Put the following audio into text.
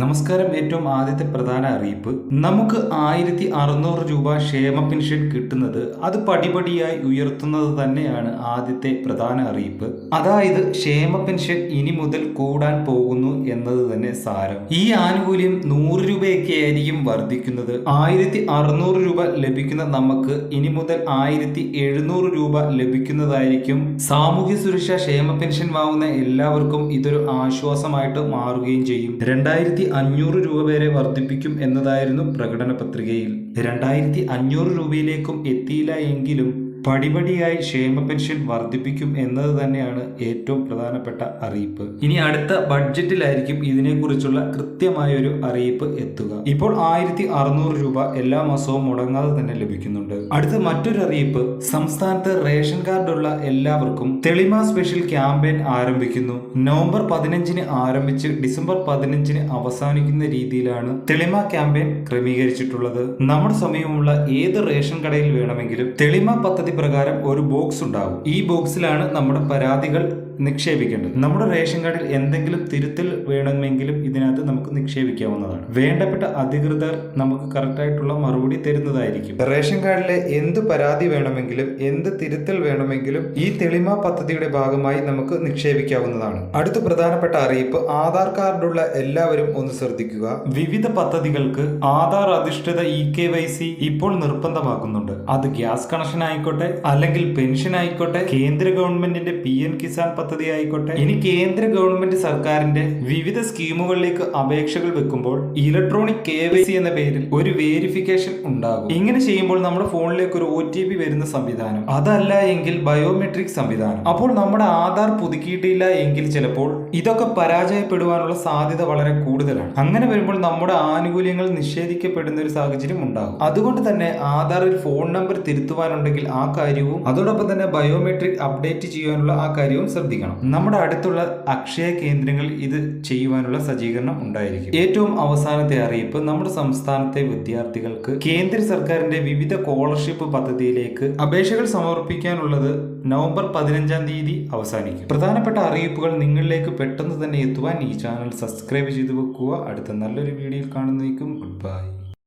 നമസ്കാരം. ഏറ്റവും ആദ്യത്തെ പ്രധാന അറിയിപ്പ്. നമുക്ക് ആയിരത്തി അറുന്നൂറ് രൂപ ക്ഷേമ പെൻഷൻ കിട്ടുന്നത് അത് പടിപടിയായി ഉയർത്തുന്നത് തന്നെയാണ് ആദ്യത്തെ പ്രധാന അറിയിപ്പ്. അതായത് ക്ഷേമ പെൻഷൻ ഇനി മുതൽ കൂടാൻ പോകുന്നു എന്നത് തന്നെ സാരം. ഈ ആനുകൂല്യം നൂറ് രൂപയൊക്കെ ആയിരിക്കും വർദ്ധിക്കുന്നത്. ആയിരത്തി അറുന്നൂറ് രൂപ ലഭിക്കുന്ന നമുക്ക് ഇനി മുതൽ ആയിരത്തി എഴുന്നൂറ് രൂപ ലഭിക്കുന്നതായിരിക്കും. സാമൂഹ്യ സുരക്ഷാ ക്ഷേമ പെൻഷൻ വാങ്ങുന്ന എല്ലാവർക്കും ഇതൊരു ആശ്വാസമായിട്ട് മാറുകയും ചെയ്യും. രണ്ടായിരത്തി അഞ്ഞൂറ് രൂപ വരെ വർദ്ധിപ്പിക്കും എന്നതായിരുന്നു പ്രകടന പത്രികയിൽ രണ്ടായിരത്തി അഞ്ഞൂറ് രൂപയിലേക്കും എത്തിയില്ല എങ്കിലും പടിപടിയായി ക്ഷേമ പെൻഷൻ വർദ്ധിപ്പിക്കും എന്നത് തന്നെയാണ് ഏറ്റവും പ്രധാനപ്പെട്ട അറിയിപ്പ്. ഇനി അടുത്ത ബഡ്ജറ്റിലായിരിക്കും ഇതിനെക്കുറിച്ചുള്ള കൃത്യമായ ഒരു അറിയിപ്പ് എത്തുക. ഇപ്പോൾ ആയിരത്തി അറുന്നൂറ് രൂപ എല്ലാ മാസവും മുടങ്ങാതെ തന്നെ ലഭിക്കുന്നുണ്ട്. അടുത്ത മറ്റൊരു അറിയിപ്പ് സംസ്ഥാനത്ത് റേഷൻ കാർഡുള്ള എല്ലാവർക്കും തെളിമ സ്പെഷ്യൽ ക്യാമ്പയിൻ ആരംഭിക്കുന്നു. നവംബർ പതിനഞ്ചിന് ആരംഭിച്ച് ഡിസംബർ പതിനഞ്ചിന് അവസാനിക്കുന്ന രീതിയിലാണ് തെളിമ ക്യാമ്പയിൻ ക്രമീകരിച്ചിട്ടുള്ളത്. നമ്മുടെ സമയമുള്ള ഏത് റേഷൻ കടയിൽ വേണമെങ്കിലും തെളിമ പദ്ധതി പ്രകാരം ഒരു ബോക്സ് ഉണ്ടാകും. ഈ ബോക്സിലാണ് നമ്മുടെ പരാതികൾ നിക്ഷേപിക്കേണ്ടത്. നമ്മുടെ റേഷൻ കാർഡിൽ എന്തെങ്കിലും തിരുത്തൽ വേണമെങ്കിലും ഇതിനകത്ത് നമുക്ക് നിക്ഷേപിക്കാവുന്നതാണ്. വേണ്ടപ്പെട്ട അധികൃതർ നമുക്ക് കറക്റ്റായിട്ടുള്ള മറുപടി തരുന്നതായിരിക്കും. റേഷൻ കാർഡിലെ എന്ത് പരാതി വേണമെങ്കിലും എന്ത് തിരുത്തൽ വേണമെങ്കിലും ഈ തെളിമ പദ്ധതിയുടെ ഭാഗമായി നമുക്ക് നിക്ഷേപിക്കാവുന്നതാണ്. അടുത്ത പ്രധാനപ്പെട്ട അറിയിപ്പ് ആധാർ കാർഡുള്ള എല്ലാവരും ഒന്ന് ശ്രദ്ധിക്കുക. വിവിധ പദ്ധതികൾക്ക് ആധാർ അധിഷ്ഠിത ഇ കെ വൈ സി ഇപ്പോൾ നിർബന്ധമാക്കുന്നുണ്ട്. അത് ഗ്യാസ് കണക്ഷൻ ആയിക്കോട്ടെ അല്ലെങ്കിൽ പെൻഷൻ ആയിക്കോട്ടെ കേന്ദ്ര ഗവൺമെന്റിന്റെ പി എൻ കിസാൻ പദ്ധതി ആയിക്കോട്ടെ ഇനി കേന്ദ്ര ഗവൺമെന്റ് സർക്കാരിന്റെ വിവിധ സ്കീമുകളിലേക്ക് അപേക്ഷകൾ വെക്കുമ്പോൾ ഇലക്ട്രോണിക് കെ എന്ന പേരിൽ ഒരു വേരിഫിക്കേഷൻ ഉണ്ടാകും. ഇങ്ങനെ ചെയ്യുമ്പോൾ നമ്മുടെ ഫോണിലേക്ക് ഒരു ഒ വരുന്ന സംവിധാനം അതല്ല എങ്കിൽ ബയോമെട്രിക് സംവിധാനം. അപ്പോൾ നമ്മുടെ ആധാർ പുതുക്കിയിട്ടില്ല എങ്കിൽ ചിലപ്പോൾ ഇതൊക്കെ പരാജയപ്പെടുവാനുള്ള സാധ്യത വളരെ കൂടുതലാണ്. അങ്ങനെ വരുമ്പോൾ നമ്മുടെ ആനുകൂല്യങ്ങൾ നിഷേധിക്കപ്പെടുന്ന ഒരു സാഹചര്യം ഉണ്ടാകും. അതുകൊണ്ട് തന്നെ ആധാറിൽ ഫോൺ നമ്പർ തിരുത്തുവാനുണ്ടെങ്കിൽ ആ കാര്യവും അതോടൊപ്പം തന്നെ ബയോമെട്രിക് അപ്ഡേറ്റ് ചെയ്യാനുള്ള ആ കാര്യവും ശ്രദ്ധിക്കണം. നമ്മുടെ അടുത്തുള്ള അക്ഷയ കേന്ദ്രങ്ങളിൽ ഇത് ചെയ്യുവാനുള്ള സജ്ജീകരണം ഉണ്ടായിരിക്കും. ഏറ്റവും അവസാനത്തെ അറിയിപ്പ് നമ്മുടെ സംസ്ഥാനത്തെ വിദ്യാർത്ഥികൾക്ക് കേന്ദ്ര സർക്കാരിന്റെ വിവിധ സ്കോളർഷിപ്പ് പദ്ധതിയിലേക്ക് അപേക്ഷകൾ സമർപ്പിക്കാനുള്ളത് നവംബർ പതിനഞ്ചാം തീയതി അവസാനിക്കും. പ്രധാനപ്പെട്ട അറിയിപ്പുകൾ നിങ്ങളിലേക്ക് പെട്ടെന്ന് തന്നെ എത്തുവാൻ ഈ ചാനൽ സബ്സ്ക്രൈബ് ചെയ്തു വെക്കുക. അടുത്ത നല്ലൊരു വീഡിയോയിൽ കാണുന്നേക്കും. Good bye.